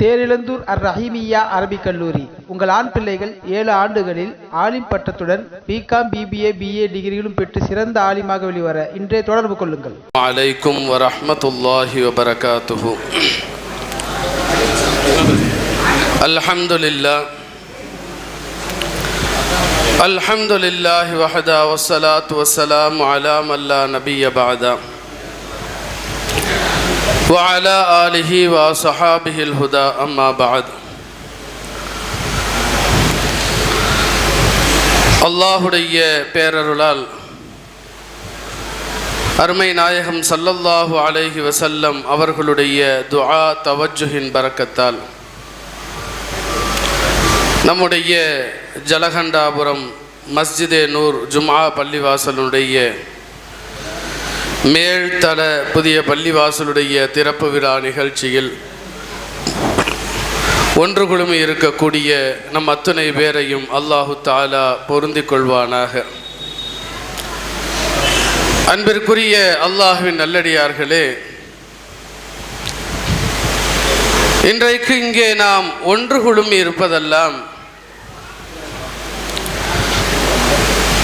தேரிழந்தூர் அர் ரஹீமியா அரபிக் கல்லூரி. உங்கள் ஆண் பிள்ளைகள் ஏழு ஆண்டுகளில் ஆலிம் பட்டத்துடன் பிகாம் பிபிஏ பிஏ டிகிரியிலும் பெற்று சிறந்த ஆலிமாக வெளிவர இன்றைய தொடர்பு கொள்ளுங்கள். வலைக்கும் வரமத்துல்லாஹி வபரகாத்துஹு. அல்ஹம்துலில்லா அல்ஹம்துலில்லாஹி வஹதா வஸ்ஸலாத்து வஸ்ஸலாமு அலா மல்லா நபிய பாதா وعلى آله وصحابه الهدى أما بعد அல்லாஹுடைய பேரருளால் அருமை நாயகம் சல்லல்லாஹு அலைஹி வசல்லம் அவர்களுடைய துஆ தவஜுஹின் பரக்கத்தால் நம்முடைய ஜலகண்டாபுரம் மஸ்ஜிதே நூர் ஜும்ஆ பள்ளிவாசலுடைய மேல்தள புதிய பள்ளிவாசலுடைய திறப்பு விழா நிகழ்ச்சியில் ஒன்று குழுமி இருக்கக்கூடிய நம் அத்துணை பேரையும் அல்லாஹு தாலா பொருந்திக் கொள்வானாக. அன்பிற்குரிய அல்லாஹுவின் நல்லடியார்களே இன்றைக்கு இங்கே நாம் ஒன்று குழுமி இருப்பதெல்லாம்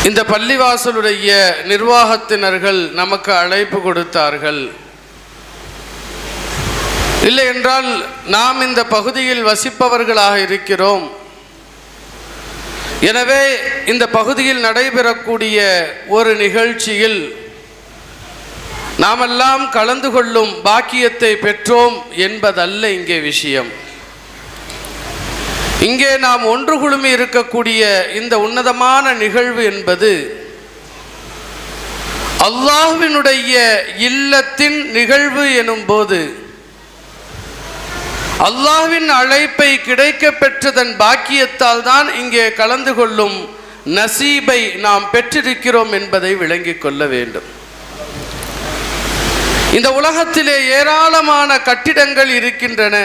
இந்த பள்ளிவாசலுடைய நிர்வாகத்தினர்கள் நமக்கு அழைப்பு கொடுத்தார்கள். இல்லை என்றால் நாம் இந்த பகுதியில் வசிப்பவர்களாக இருக்கிறோம். எனவே இந்த பகுதியில் நடைபெறக்கூடிய ஒரு நிகழ்ச்சியில் நாமெல்லாம் கலந்து கொள்ளும் பாக்கியத்தை பெற்றோம் என்பதல்ல இங்கே விஷயம். இங்கே நாம் ஒன்று குழுமி இருக்கக்கூடிய இந்த உன்னதமான நிகழ்வு என்பது அல்லாஹ்வினுடைய இல்லத்தின் நிகழ்வு எனும் போது அல்லாஹ்வின் அழைப்பை கிடைக்க பெற்றதன் பாக்கியத்தால் தான் இங்கே கலந்து கொள்ளும் நசீபை நாம் பெற்றிருக்கிறோம் என்பதை விளங்கிக் கொள்ள வேண்டும். இந்த உலகத்திலே ஏராளமான கட்டிடங்கள் இருக்கின்றன.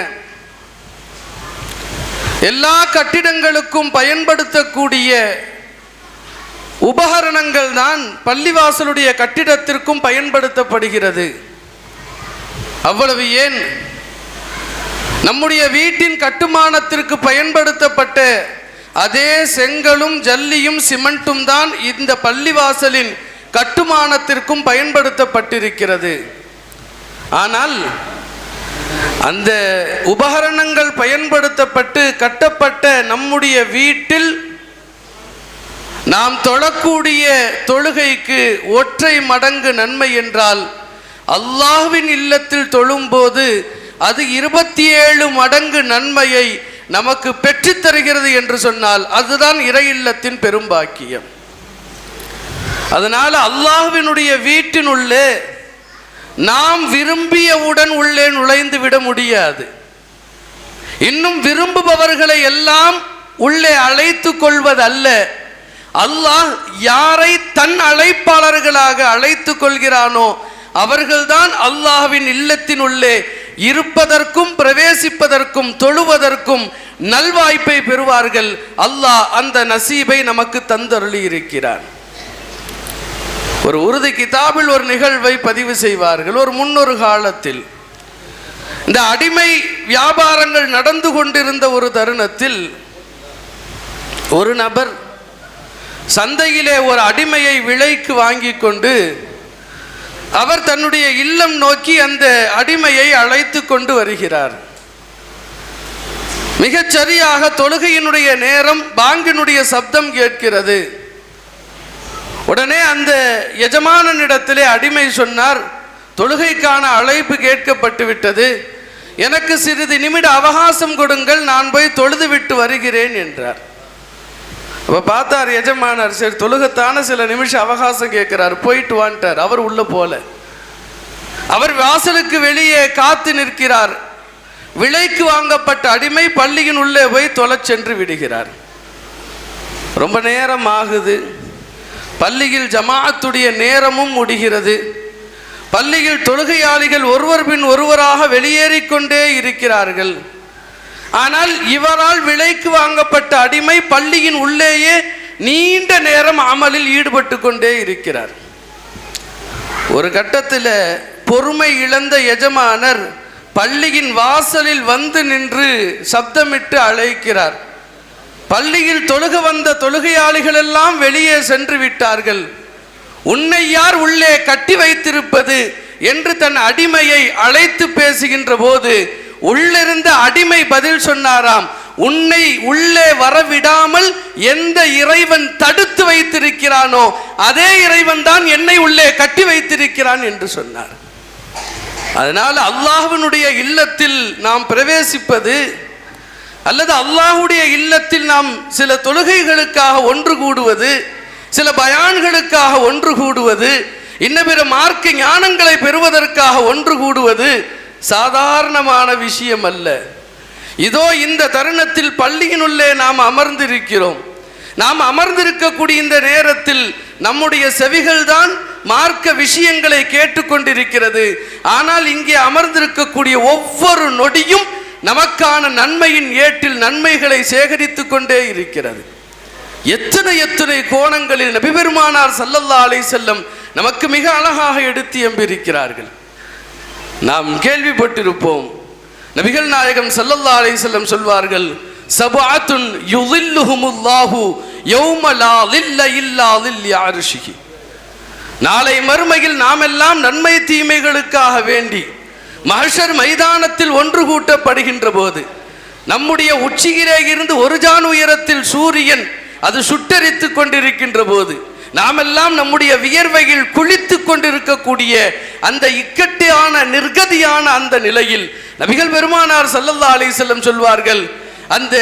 எல்லா கட்டிடங்களுக்கும் பயன்படுத்தக்கூடிய உபகரணங்கள் தான் பள்ளிவாசலுடைய கட்டிடத்திற்கும் பயன்படுத்தப்படுகிறது. அவ்வளவு ஏன்? நம்முடைய வீட்டின் கட்டுமானத்திற்கு பயன்படுத்தப்பட்ட அதே செங்கலும் ஜல்லியும் சிமெண்ட்டும் தான் இந்த பள்ளிவாசலின் கட்டுமானத்திற்கும் பயன்படுத்தப்பட்டிருக்கிறது. ஆனால் அந்த உபகரணங்கள் பயன்படுத்தப்பட்டு கட்டப்பட்ட நம்முடைய வீட்டில் நாம் தொழக்கூடிய தொழுகைக்கு ஒற்றை மடங்கு நன்மை என்றால் அல்லாஹ்வின் இல்லத்தில் தொழும்போது அது இருபத்தி ஏழு மடங்கு நன்மையை நமக்கு பெற்றுத்தருகிறது என்று சொன்னால் அதுதான் இறை இல்லத்தின் பெரும்பாக்கியம் அதனால் அல்லாஹ்வினுடைய வீட்டினுள்ளே நாம் விரும்பியவுடன் உள்ளே நுழைந்து விட முடியாது. இன்னும் விரும்புபவர்களை எல்லாம் உள்ளே அழைத்து கொள்வதல்ல. அல்லாஹ் யாரை தன் அழைப்பாளர்களாக அழைத்து கொள்கிறானோ அவர்கள்தான் அல்லாஹ்வின் இல்லத்தின் உள்ளே இருப்பதற்கும் பிரவேசிப்பதற்கும் தொழுவதற்கும் நல்வாய்ப்பை பெறுவார்கள். அல்லாஹ் அந்த நசீபை நமக்கு தந்தருளி இருக்கிறான் ஒரு உறுதி கிதாபில் ஒரு நிகழ்வை பதிவு செய்வார்கள். ஒரு முன்னொரு காலத்தில். இந்த அடிமை வியாபாரங்கள் நடந்து கொண்டிருந்த ஒரு தருணத்தில் ஒரு நபர் சந்தையிலே ஒரு அடிமையை விலைக்கு வாங்கி கொண்டு அவர் தன்னுடைய இல்லம் நோக்கி அந்த அடிமையை அழைத்து கொண்டு வருகிறார். மிகச்சரியாக தொழுகையினுடைய நேரம் பாங்கினுடைய சப்தம் கேட்கிறது. உடனே அந்த எஜமானனிடத்திலே அடிமை சொன்னார் தொழுகைக்கான அழைப்பு கேட்கப்பட்டு விட்டது. எனக்கு சிறிது நிமிட அவகாசம் கொடுங்கள் நான் போய் தொழுது விட்டு வருகிறேன் என்றார். அப்போ பார்த்தார் எஜமானர் சரி தொழுகத்தான சில நிமிஷம் அவகாசம் கேட்கிறார் போயிட்டு வான்ட்டார் அவர் உள்ள போல. அவர் வாசலுக்கு வெளியே காத்து நிற்கிறார். விலைக்கு வாங்கப்பட்ட அடிமை பள்ளியின் உள்ளே போய் தொலை சென்று விடுகிறார். ரொம்ப நேரம் ஆகுது. பள்ளியில் ஜமாஅத்துடைய நேரமும் முடிகிறது. பள்ளியில் தொழுகையாளிகள் ஒருவர் பின் ஒருவராக வெளியேறிக்கொண்டே இருக்கிறார்கள். ஆனால் இவரால் விலைக்கு வாங்கப்பட்ட அடிமை பள்ளியின் உள்ளேயே நீண்ட நேரம் அமலில் ஈடுபட்டு கொண்டே இருக்கிறார். ஒரு கட்டத்தில் பொறுமை இழந்த எஜமானர் பள்ளியின் வாசலில் வந்து நின்று சப்தமிட்டு அழைக்கிறார். பள்ளியில் தொழுக வந்த தொழுகையாளிகள் எல்லாம் வெளியே சென்று விட்டார்கள். உன்னை யார் உள்ளே கட்டி வைத்திருப்பது என்று தன் அடிமையை அழைத்து பேசுகின்ற போது உள்ளிருந்த அடிமை பதில் சொன்னாராம் உன்னை உள்ளே வரவிடாமல் எந்த இறைவன் தடுத்து வைத்திருக்கிறானோ அதே இறைவன் தான் என்னை உள்ளே கட்டி வைத்திருக்கிறான் என்று சொன்னார். அதனால் அல்லாஹ்வினுடைய இல்லத்தில் நாம் பிரவேசிப்பது அல்லது அல்லாஹுடைய இல்லத்தில் நாம் சில தொழுகைகளுக்காக ஒன்று கூடுவது சில பயான்களுக்காக ஒன்று கூடுவது இன்ன பிற மார்க்க ஞானங்களை பெறுவதற்காக ஒன்று கூடுவது சாதாரணமான விஷயம் அல்ல இதோ இந்த தருணத்தில் பள்ளியினுள்ளே நாம் அமர்ந்திருக்கிறோம். நாம் அமர்ந்திருக்கக்கூடிய இந்த நேரத்தில் நம்முடைய செவிகள் தான் மார்க்க விஷயங்களை கேட்டுக்கொண்டிருக்கிறது. ஆனால் இங்கே அமர்ந்திருக்கக்கூடிய ஒவ்வொரு நொடியும் நமக்கான நன்மையின் ஏட்டில் நன்மைகளை சேகரித்துக் கொண்டே இருக்கிறது. எத்தனை எத்தனை கோணங்களில் நபிபெருமானார் சல்லல்லா அலை செல்லம் நமக்கு மிக அழகாக எடுத்து எம்பியிருக்கிறார்கள். நாம் கேள்விப்பட்டிருப்போம். நபிகள் நாயகம் சல்லல்லா அலை செல்லம் சொல்வார்கள் சபாத்துன் யுதில்லுஹுமுல்லாஹு யௌமலா லில்ல இல்லா நாளை மறுமையில் நாமெல்லாம் நன்மை தீமைகளுக்காக வேண்டி மகஷர் மைதானத்தில் ஒன்று கூட்டப்படுகின்ற போது நம்முடைய உச்சியிலே இருந்து ஒரு ஜான் உயரத்தில் சூரியன் அது சுட்டரித்து கொண்டிருக்கின்ற போது நாமெல்லாம் நம்முடைய வியர்வையில் குளித்து கொண்டிருக்கக்கூடிய அந்த இக்கட்டான நிர்கதியான அந்த நிலையில் நபிகள் பெருமானார் சல்லல்லா அலிசல்லம் சொல்வார்கள் அந்த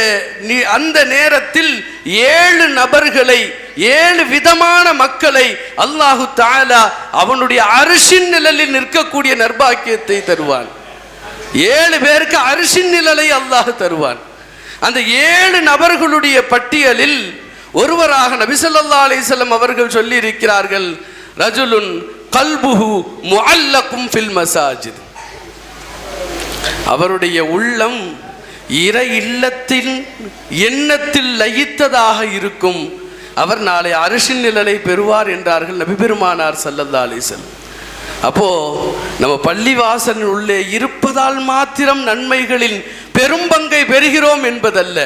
அந்த நேரத்தில் ஏழு நபர்களை ஏழு விதமான மக்களை அல்லாஹு தாலா அவனுடைய அரிசின் நிழலில் நிற்கக்கூடிய நர்பாக்கியத்தை தருவான். ஏழு பேருக்கு அரிசின் நிழலை அல்லாஹ் தருவான். அந்த ஏழு நபர்களுடைய பட்டியலில் ஒருவராக நபிசல்லா அலிசல்லம் அவர்கள் சொல்லி இருக்கிறார்கள் ரஜுலுன் கல்புஹு முஅல்லக்கும் ஃபில் மசாஜித். அவருடைய உள்ளம் இற இல்லத்தில் எண்ணத்தில் லயித்ததாக இருக்கும். அவர் நாளை அரிசின் நிழலை பெறுவார் என்றார்கள் நபிபெருமானார் சல்லல்லா அலிசல்லம் அப்போ நம்ம பள்ளிவாசலின் உள்ளே இருப்பதால் மாத்திரம் நன்மைகளின் பெரும்பங்கை பெறுகிறோம் என்பதல்ல.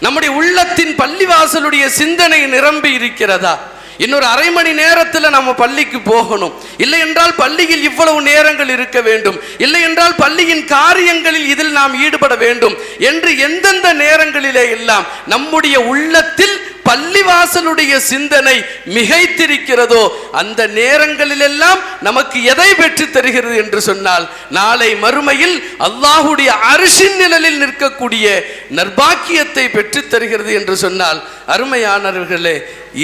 நம்முடைய உள்ளத்தின் பள்ளிவாசலுடைய சிந்தனை நிரம்பி இருக்கிறதா? இன்னொரு அரை மணி நேரத்தில் நம்ம பள்ளிக்கு போகணும். இல்லை என்றால் பள்ளியில் இவ்வளவு நேரங்கள் இருக்க வேண்டும். இல்லை என்றால் பள்ளியின் காரியங்களில் இதில் நாம் ஈடுபட வேண்டும். என்று எந்தெந்த நேரங்களிலே எல்லாம் நம்முடைய உள்ளத்தில் பள்ளிவாசலுடைய சிந்தனை மிகைத்திருக்கிறதோ அந்த நேரங்களிலெல்லாம் நமக்கு எதை பெற்று தருகிறது என்று சொன்னால் நாளை மறுமையில் அல்லாஹுடைய அரிசின் நிழலில் நிற்கக்கூடிய நர்பாக்கியத்தை பெற்று தருகிறது என்று சொன்னால் அருமையானவர்களே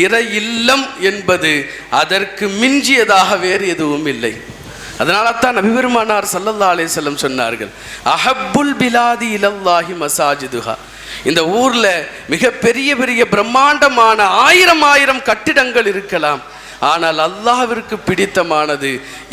இறை இல்லம் என்பது அதற்கு மிஞ்சியதாக வேறு எதுவும் இல்லை. அதனால தான் நபிபெருமானார் சல்லல்லா அலைஹிஸ்ஸலாம் சொன்னார்கள் அஹப்புல் பிலாதி இலல்லாஹி மசாஜிதுஹா இந்த ஊர்ல மிக பெரிய பெரிய பிரம்மாண்டமான ஆயிரம் ஆயிரம் கட்டிடங்கள் இருக்கலாம். ஆனால் அல்லாவிற்கு பிடித்தமானது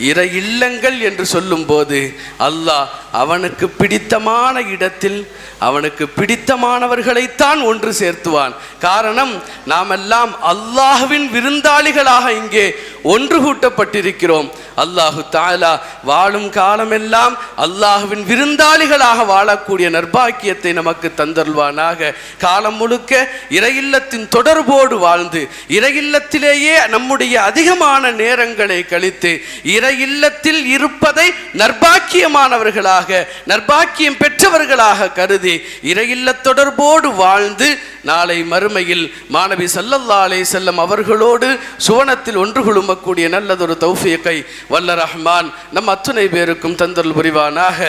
இறை இல்லங்கள் என்று சொல்லும்போது அல்லாஹ் அவனுக்கு பிடித்தமான இடத்தில் அவனுக்கு பிடித்தமானவர்களைத்தான் ஒன்று சேர்த்துவான். காரணம் நாமெல்லாம் அல்லாஹுவின் விருந்தாளிகளாக இங்கே ஒன்று கூட்டப்பட்டிருக்கிறோம். அல்லாஹு தாலா வாழும் காலமெல்லாம் அல்லாஹுவின் விருந்தாளிகளாக வாழக்கூடிய நர்பாக்கியத்தை நமக்கு தந்தருள்வானாக. காலம் முழுக்க இறையில்லத்தின் தொடர்போடு வாழ்ந்து இறையில்லத்திலேயே நம்முடைய அதிகமான நேரங்களை கழித்து இறையில்லத்தில் இருப்பதை நர்பாக்கியமானவர்களாக நர்பாக்கியம் பெற்றவர்களாக கருதி இறையில்ல தொடர்போடு வாழ்ந்து நாளை மறுமையில் மாணவி சல்லல்லா அலை செல்லம் அவர்களோடு சுவனத்தில் ஒன்று குழுமக்கூடிய நல்லதொரு தௌஃபியக்கை வல்ல ரஹ்மான் நம் அத்துணை பேருக்கும் தந்தல் புரிவானாக.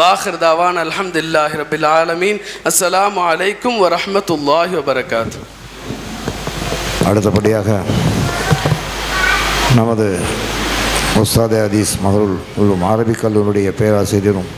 வாஹர்தாவான் அலமதுல்லாஹி ரபில் ஆலமீன். அஸ்லாம் அலைக்கும் வரமத்துல்லாஹி வபரகாத். அடுத்தபடியாக நமது முஸ்தாதே ஹதீஸ் மதருல் உள்ளும் அரபிக் கல்லூரியுடைய பேராசிரியரும்